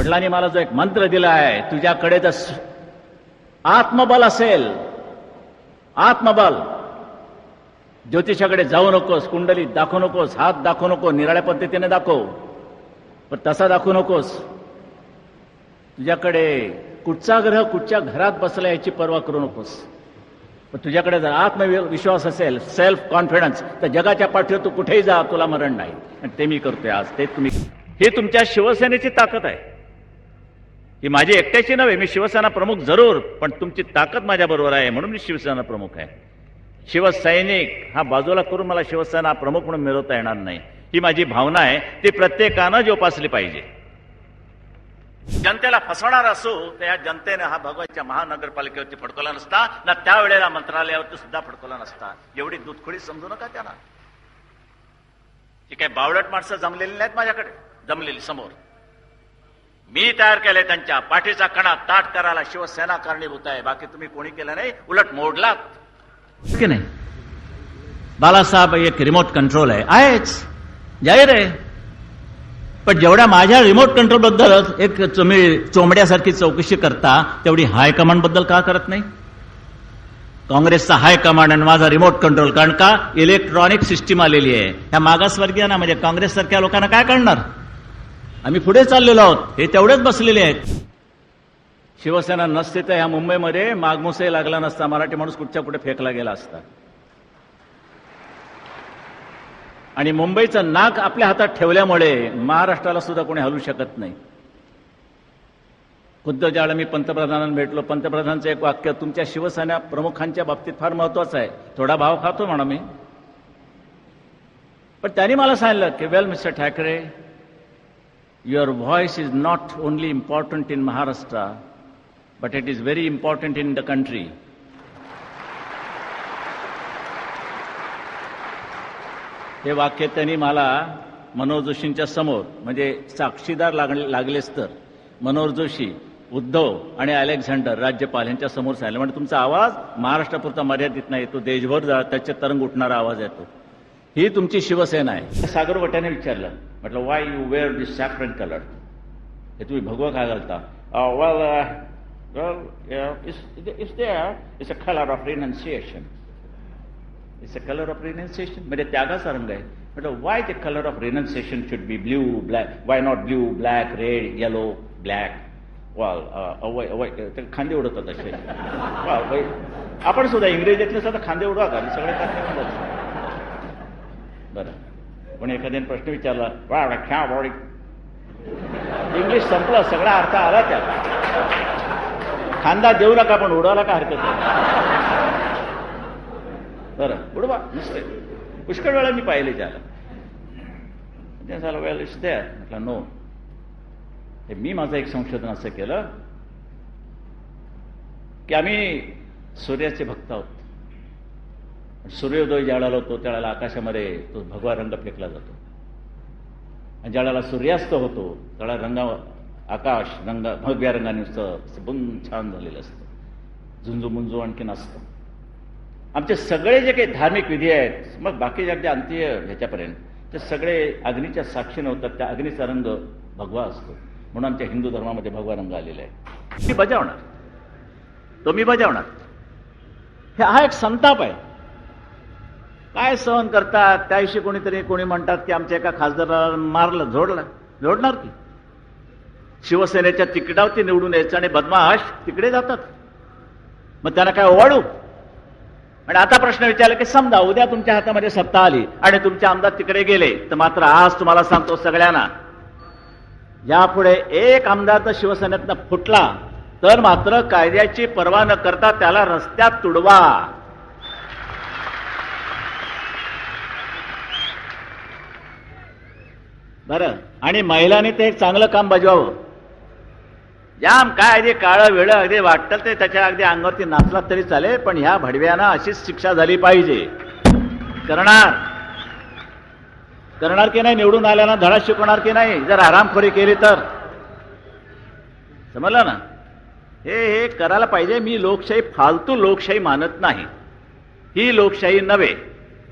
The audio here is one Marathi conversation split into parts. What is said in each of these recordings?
वडिलांनी मला जो एक मंत्र दिला आहे तुझ्याकडे जर आत्मबल असेल आत्मबल ज्योतिषाकडे जाऊ नकोस कुंडली दाखवू नकोस हात दाखवू नको निराळ्या पद्धतीने दाखव पण तसा दाखवू नकोस. तुझ्याकडे कुठचा ग्रह कुठच्या घरात बसला याची पर्वा करू नकोस. पण तुझ्याकडे जर आत्मविश्वास असेल सेल्फ कॉन्फिडन्स तर जगाच्या पाठीवर तू कुठेही जा तुला मरण नाही. आणि ते मी करतोय आज. ते तुम्ही हे तुमच्या शिवसेनेची ताकद आहे. ही माझी एकट्याची नव्हे मी शिवसेना प्रमुख जरूर पण तुमची ताकद माझ्याबरोबर आहे म्हणून मी शिवसेना प्रमुख आहे. शिवसैनिक हा बाजूला करून मला शिवसेना प्रमुख म्हणून मिळवता येणार नाही. ही माझी भावना आहे ती प्रत्येकानं जोपासली पाहिजे. जनतेला फसवणार असो तर या जनतेने हा भगवानच्या महानगरपालिकेवरती फडकवला नसता ना त्यावेळेला मंत्रालयावरती सुद्धा फडकवला नसता. एवढी दुधखोळी समजू नका त्यांना. ही काही बावळट माणसं जमलेली नाहीत माझ्याकडे जमलेली समोर. मी तयार केले त्यांच्या पाठीचा कणा ताट करायला शिवसेना कारणीभूत आहे. बाकी तुम्ही कोणी केलं नाही उलट मोडलात. की नाही? बालासाहेब एक रिमोट कंट्रोल आहे. आहेच. जाहीर आहे. पण जेवढ्या माझ्या रिमोट कंट्रोलबद्दल एक तुम्ही चोंबड्यासारखी चौकशी करता तेवढी हायकमांडबद्दल का करत नाही? काँग्रेसचा हायकमांड आणि माझा रिमोट कंट्रोल कारण का? इलेक्ट्रॉनिक सिस्टीम आलेली आहे. ह्या मागासवर्गीयांना म्हणजे काँग्रेस सारख्या लोकांना काय कळणार? आम्ही पुढे चाललेलो आहोत. हे तेवढेच बसलेले आहेत. शिवसेना नसते तर ह्या मुंबईमध्ये मागमुसही लागला नसता. मराठी माणूस कुठच्या कुठे फेकला गेला असता. आणि मुंबईचं नाक आपल्या हातात ठेवल्यामुळे महाराष्ट्राला सुद्धा कोणी हलू शकत नाही. खुद्द ज्यावेळेला मी पंतप्रधानांना भेटलो. पंतप्रधानांचं एक वाक्य तुमच्या शिवसेना प्रमुखांच्या बाबतीत फार महत्वाचं आहे. थोडा भाव खातो म्हणा मी. पण त्यांनी मला सांगितलं की well mister Thackeray your voice is not only important in Maharashtra but it is very important in the country हे वाक्य त्यांनी मला मनोहर जोशींच्या समोर म्हणजे साक्षीदार लागले लागलेच तर. मनोहर जोशी उद्धव आणि अलेक्झांडर राज्यपाल यांच्या समोर सांगितलं. म्हणजे तुमचा आवाज महाराष्ट्रापुरता मर्यादित नाही तो देशभर जा त्याचे तरंग उठणारा आवाज येतो ही तुमची शिवसेना आहे. सागर भट्टाने विचारलं. म्हटलं why you wear this saffron colour हे तुम्ही भगवा का घालता? It's a colour of renunciation it's a colour of renunciation म्हणजे त्यागाचा रंग आहे. म्हटलं why the colour of renunciation should be blue black why not blue black red yellow black वाल अवय अवय ते खांदे उडवतात असे. वा, आपण सुद्धा इंग्रजीतले सुद्धा खांदे उडवा का? सगळे खांदे उडवतात. बरं. पण एखाद्याने प्रश्न विचारला वा ख्या बॉडी. इंग्लिश संपलं सगळा अर्थ आला त्यात खांदा देऊ नका पण उडवायला का हरकत नाही. बरं उडवा नुसते पुष्कळ वेळा मी पाहिले त्याला. ते झालं वेळ इट्स म्हटलं नो हे मी माझं एक संशोधन असं केलं की आम्ही सूर्याचे भक्त आहोत. सूर्योदय ज्यावेळेला होतो त्यावेळेला आकाशामध्ये तो भगवा रंग फेकला जातो. आणि ज्यावेळेला सूर्यास्त होतो त्याला रंगा आकाश रंग भगव्या रंगाने नुसतं छान झालेलं असतं. झुंजूमुंजू आणखीन असतं. आमचे सगळे जे काही धार्मिक विधी आहेत मग बाकी जे अंत्य ह्याच्यापर्यंत ते सगळे अग्नीच्या साक्षीने होतात त्या अग्नीचा रंग भगवा असतो. म्हणून आमच्या हिंदू धर्मामध्ये भगवा रंग आलेला आहे. मी बजावणार. तो मी बजावणार. हे हा एक संताप आहे. काय सहन करतात? त्याविषयी कोणीतरी कोणी म्हणतात की आमच्या एका खासदाराला मारलं झोडलं झोडणार की? शिवसेनेच्या तिकिटावरती निवडून यायचं आणि बदमाश तिकडे जातात. मग त्यांना काय ओवाळू? आणि आता प्रश्न विचारला की समजा उद्या तुमच्या हातामध्ये सत्ता आली आणि तुमचे आमदार तिकडे गेले तर मात्र आज तुम्हाला सांगतो सगळ्यांना यापुढे एक आमदार जर शिवसेनेतनं फुटला तर मात्र कायद्याची पर्वा न करता त्याला रस्त्यात तुडवा. बरं. आणि महिलांनी ते एक चांगलं काम बजवावं. जाम काय अगदी काळं वेळ अगदी वाटतं ते त्याच्या अगदी अंगावरती नाचलात तरी चालेल पण ह्या भडव्यांना अशीच शिक्षा झाली पाहिजे. करणार. करणार की नाही निवडून आल्यानं धडा शिकवणार की नाही जर आरामखोरी केली तर? समजलं ना? हे हे करायला पाहिजे मी लोकशाही फालतू लोकशाही मानत नाही. ही लोकशाही नव्हे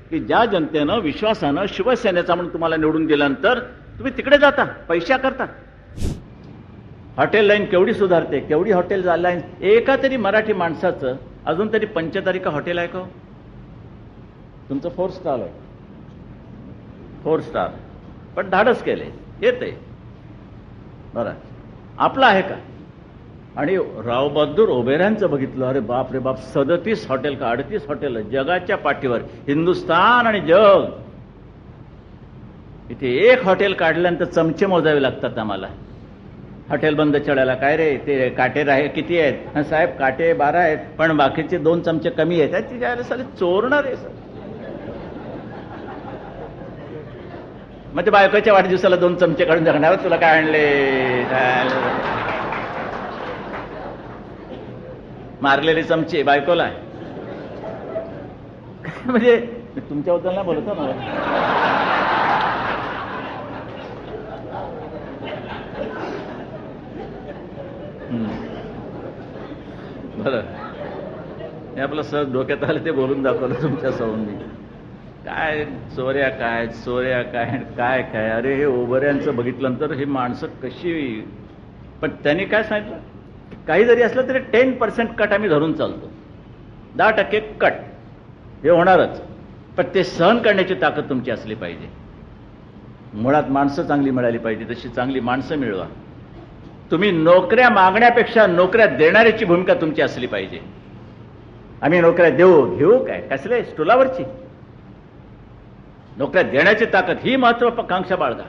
की ज्या जनतेनं विश्वासानं शिवसेनेचा म्हणून तुम्हाला निवडून दिल्यानंतर तुम्ही तिकडे जाता पैशा करता. हॉटेल लाईन केवढी सुधारते केवढी हॉटेल लाईन एका तरी मराठी माणसाचं अजून तरी पंचतारिका हॉटेल आहे का हो? तुमचं फोर स्टार आहे. Four star. पण धाडस केले येते. बरं. आपलं आहे का? आणि रावबहादूर ओबेऱ्यांचं बघितलं अरे बाप रे बाप सदतीस हॉटेल का अडतीस हॉटेल जगाच्या पाठीवर हिंदुस्तान आणि जग. इथे एक हॉटेल काढल्यानंतर चमचे मोजावे लागतात आम्हाला. हॉटेल बंद चढायला. काय रे ते काटे राहे किती आहेत? "हं, साहेब काटे बारा आहेत पण बाकीचे दोन चमचे कमी आहेत. त्याची जायला साले चोरणार आहे सर मग ते बायकोच्या वाढदिवसाला दोन चमचे काढून जगणार तुला काय आणले? मारलेले चमचे बायकोला. म्हणजे मी तुमच्याबद्दल नाही बोलतो ना बरं. हे आपलं सहज डोक्यात आलं ते बोलून दाखवलं तुमच्या सवंगी काय चोऱ्या काय चोऱ्या काय काय काय? अरे हे ओबऱ्यांचं बघितल्यानंतर हे माणसं कशी? पण त्यांनी काय सांगितलं? काही जरी असलं तरी टेन पर्सेंट कट आम्ही धरून चालतो. दहा टक्के कट हे होणारच. पण ते सहन करण्याची ताकद तुमची असली पाहिजे. मुळात माणसं चांगली मिळाली पाहिजे तशी चांगली माणसं मिळवा. तुम्ही नोकऱ्या मागण्यापेक्षा नोकऱ्या देणाऱ्याची भूमिका तुमची असली पाहिजे. आम्ही नोकऱ्या देऊ घेऊ काय? कसले? स्टुलावरची. नोकऱ्या देण्याची ताकद ही महत्वाकांक्षा बाळगा.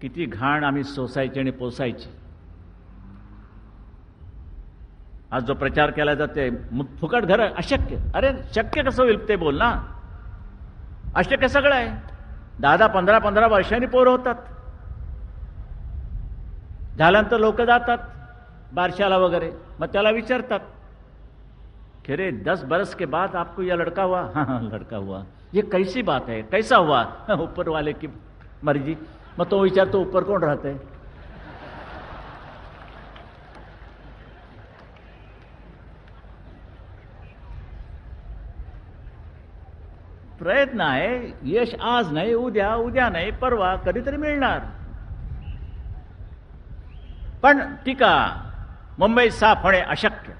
किती घाण आम्ही सोसायची आणि पोसायची. आज जो प्रचार केला जाते फुकट घर अशक्य. अरे शक्य कसं होईल ते बोल ना. अशक्य सगळं आहे. दहा दहा पंधरा पंधरा वर्षांनी पोरं होतात. झाल्यानंतर लोक जातात बारशाला वगैरे. मग त्याला विचारतात कि रे दस बरस के बाद आपको यह लड़का हुआ? हाँ हाँ लड़का हुआ. ये कैसी बात है? कैसा हुआ? ऊपर वाले की मर्जी। मग तो विचारतो ऊपर कोण राहते प्रयत्न आहे यश आज नाही उद्या उद्या नाही परवा कधीतरी मिळणार. पण टीका मुंबई साफ होणे अशक्य.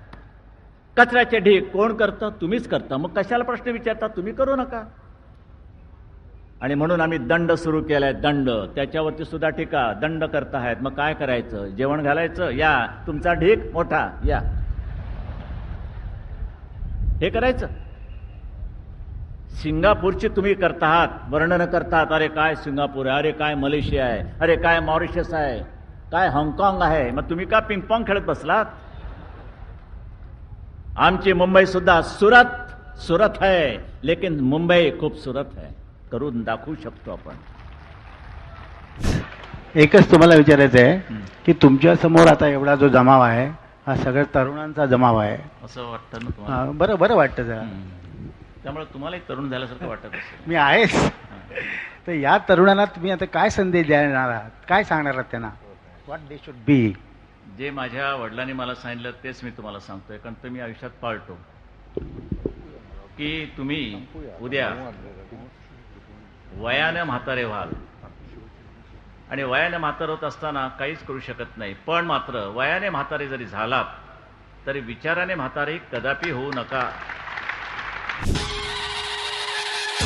कचऱ्याचे ढीक कोण करतं? तुम्हीच करता. मग कशाला प्रश्न विचारता? तुम्ही करू नका. आणि म्हणून आम्ही दंड सुरू केलाय दंड. त्याच्यावरती सुद्धा टीका दंड करता आहेत मग काय करायचं? जेवण घालायचं? या. तुमचा ढीक मोठा. या. हे करायचं. सिंगापूरची तुम्ही करताहात. वर्णन करतात. अरे काय सिंगापूर आहे? अरे काय मलेशिया आहे? अरे काय मॉरिशस आहे? काय हाँगकाँग आहे? मग तुम्ही का पिंगपॉंग खेळत बसलात? आमची मुंबई सुद्धा सुरत सुरत आहे. लेकिन मुंबई खूप सुरत आहे. करून दाखवू शकतो आपण. एकच तुम्हाला विचारायचं आहे. की तुमच्यासमोर आता एवढा जो जमाव आहे हा सगळ्या तरुणांचा जमाव आहे. असं वाटतं ना हा, बरं बरं वाटतं जरा. त्यामुळे तुम्हालाही तरुण झाल्यासारखं वाटत मी आहेच. तर या तरुणांना तुम्ही आता काय संदेश देणार आहात? काय सांगणार आहात त्यांना? What they should B J माझ्या वडिलांनी मला सांगितलं तेच मी तुम्हाला सांगतोय कारण ते मी आयुष्यात पाळतो. की तुम्ही उद्या वयाने म्हातारे व्हाल. आणि वयाने म्हातार होत असताना काहीच करू शकत नाही. पण मात्र वयाने म्हातारे जरी झालात तरी विचाराने म्हातारे कदापि होऊ नका.